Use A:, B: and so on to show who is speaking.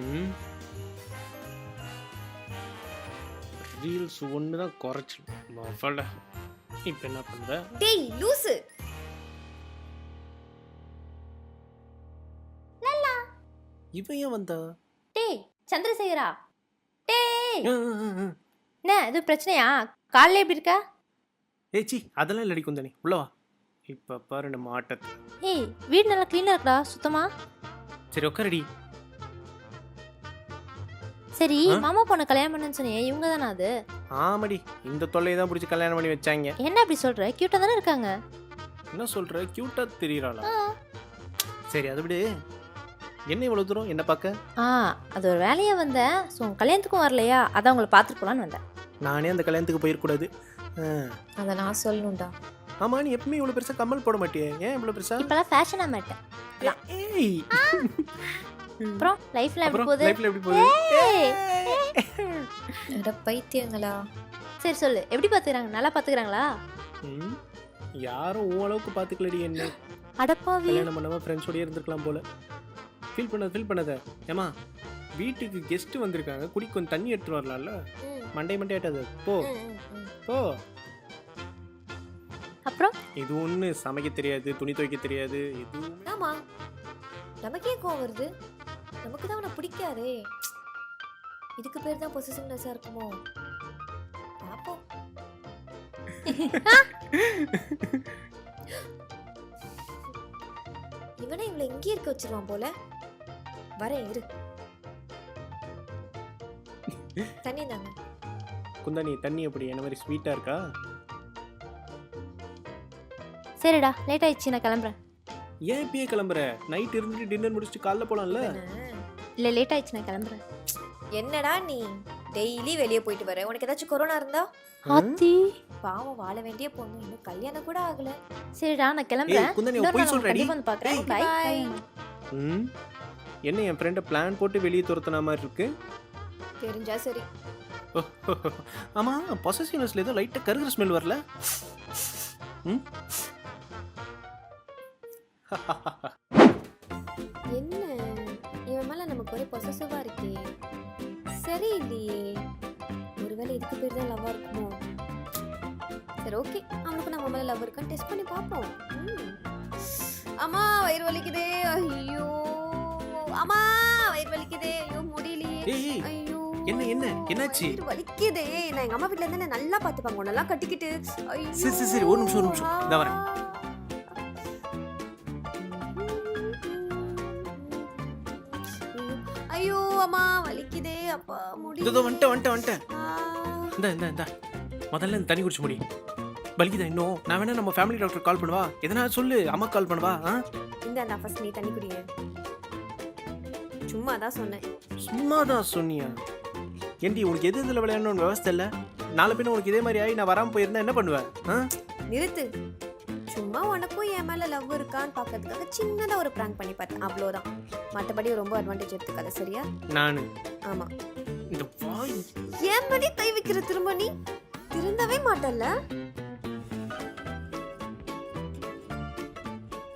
A: ம். ரீல்ஸ் ஒன்று தான் குறைச்சி மஃபல இப்போ என்ன பண்ணுற
B: டேய் லூசு.
A: இவன் ஏன் வந்தா?
C: டேய் சந்திரசேகரா? டேய். என்ன இது பிரச்சனையா? காலைல எப்படி இருக்கா?
A: ஏய் சி அதெல்லாம் இல்லடி குந்தனி. உள்ள வா. இப்போ பாரு நம்ம ஆட்டத்தை.
C: ஏய் வீடு நல்லா க்ளீனாக இருக்குடா சுத்தமா?
A: சரி உட்காரடி
C: சரி? மாமா பொண்ணை கல்யாணம் பண்ணுன்னு சொன்னியே இவங்க தானே அது?
A: ஆமாடி இந்த தொல்லையை தான் பிடிச்சி கல்யாணம் பண்ணி வச்சாங்க.
C: என்ன அப்படி சொல்ற? கியூட்டா தானே இருக்காங்க.
A: என்ன சொல்ற? க்யூட்டாக தெரியறாளா. சரி அதை விடு. என்ன இவ்வளோ தூரம்? என்ன பார்க்க?
C: ஆ அது ஒரு வேலையா வந்தேன் ஸோ உங்க கல்யாணத்துக்கும் வரலையா? அதான் உங்களை பார்த்துட்டு போலான்னு வந்தேன்.
A: நானே அந்த கல்யாணத்துக்கு போயிடக்கூடாது ஆ.
B: அதை நான் சொல்லணும்டா.
A: ஆமா நீ எப்பவுமே இவ்வளோ பெருசாக கம்மல் போட மாட்டியே? ஏன் இவ்வளோ பெருசா?
C: இப்பெல்லாம் ஃபேஷனாக மாட்டேன்.
A: ஏய்.
C: அப்புறம் லைஃப்ல எப்படி போகுது?
A: லைஃப்ல எப்படி போகுது.
B: அட பைத்தியங்களா?
C: சரி சொல்லு. எப்படி பார்த்துக்கிறாங்க நல்லா பார்த்துக்கிறாங்களா
A: ம், யாரும் உன் அளவுக்கு பார்த்துக்கலடி என்ன.
C: அடப்பாவி
A: கல்யாணம் பண்ணாம ஃப்ரெண்ட்ஸோடய இருந்திருக்கலாம் போல. ஃபீல் பண்ணாத ஃபீல் பண்ணாத. ஏமா வீட்டுக்கு கெஸ்ட் வந்திருக்காங்க. குடி கொஞ்சம் தண்ணி எடுத்துட்டு வரலாம்ல? மண்டை மண்டை ஆட்டாது போ. போ.
C: அப்புறம்?
A: இது ஒன்று சமைக்க தெரியாது துணி துவைக்க தெரியாது எதுவும்
B: ஆமா. நமக்கே கோவம் வருது. நமக்கு தான் அவனை பிடிக்காதே. இதுக்கு பேர் தான் பொசிஷன்லெஸ்ஸாக இருக்குமோ? பாப்போம். இவனை இவளை இங்கேயே இருக்க வச்சிருவான் போல? வரேன் இரு. தண்ணி தாங்க
A: குந்தாணி தண்ணி எப்படி? என்ன மாதிரி ஸ்வீட்டாக இருக்கா?
C: சரிடா லேட் ஆயிடுச்சு நான் கிளம்புறேன்.
A: ஏன் இப்பயே கிளம்புற? நைட் இருந்துட்டு டின்னர் முடிச்சுட்டு காலைல போலாம்ல?
C: இல்லை லேட் ஆயிடுச்சு நான் கிளம்புறேன்.
B: என்னடா நீ? டெய்லி வெளியே போயிட்டு வர. உனக்கு ஏதாச்சும் கொரோனா இருந்தா?
C: ஆத்தி.
B: பாவம் வாழ வேண்டிய பொண்ணு. இன்னும் கல்யாணம் கூட ஆகல.
C: சரிடா நான்
A: ஏய்
C: கிளம்புறேன்.
A: குந்தாணி
C: இன்னொரு
A: போய்
C: நாள் உங்களை
A: சொல்றடி
C: கண்டிப்பா வந்து பார்க்குறேன்
A: ஏய்,
C: பை
B: bye.
A: ம்? என்ன என் ஃப்ரெண்டை பிளான் போட்டு வெளியே துரத்துன மாதிரி இருக்கு?
B: தெரிஞ்சா சரி.
A: ஆமா பொசசிவ்னஸ்ல ஏதோ லைட்டா கருகிற ஸ்மெல் வரல? ம்?
B: என்ன? இவன் மேல நமக்கு ஒரே பொசசிவா இருக்கே. சரி இல்லையே ஒருவேளை இதுக்கு பேர் தான் லவ்வா இருக்குமோ? சரி ஓகே அவனுக்கு நம்ம மேல லவ் இருக்கான்னு டெஸ்ட் பண்ணி பார்ப்போம். அம்மா வயிறு வலிக்குதே. ஐயோ. அம்மா வயிறு வலிக்குதே. ஐயோ முடியலையே. ஐயோ.
A: என்ன, என்ன? என்னாச்சு?
B: வலிக்குதே. நான் எங்க அம்மா வீட்ல இருந்து நல்லா பாத்துப்பாங்க உன்னெல்லாம் கட்டிக்கிட்டு.
A: சரி, சரி, ஒரு நிமிஷம், ஒரு நிமிஷம். இந்தா வரேன்.
B: அம்மா வலிக்குதே அப்பா முடியல
A: இதோ வந்துட்டேன் வந்துட்டேன் வந்துட்டேன். இந்த இந்த இந்த. முதல்ல இந்த தண்ணி குடிச்சு முடி. பலிக்குதா இன்னும்? நான் வேணா நம்ம ஃபேமிலி டாக்டர் கால் பண்ணுவா? எதனா சொல்லு அம்மா கால் பண்ணுவா ஆ?
B: இந்தாண்டா ஃபர்ஸ்ட் நீ தண்ணி குடிங்க சும்மா தான் சொன்னேன்.
A: சும்மா தான் சொன்னியா? ஏண்டி உனக்கு எது இதில் விளையாடணும்னு விவஸ்தை இல்லை? நாளை பின்ன உனக்கு இதே மாதிரி ஆகி நான் வராமல் போயிருந்தா என்ன பண்ணுவேன் ஆ?
B: நிறுத்து. சும்மா உனக்கும் என் மேல லவ் இருக்கான்னு பார்க்கறதுக்காக சின்னதா ஒரு ப்ராங்க் பண்ணி பார்த்தேன். அவ்வளோதான் மற்றபடி ரொம்ப அட்வான்டேஜ் எடுத்துக்காத சரியா?
A: நான்.
B: ஆமா.
A: இந்த வாய்.
B: ஏன் படி கை வைக்கிற திரும்ப நீ? திருந்தவே மாட்டல்ல?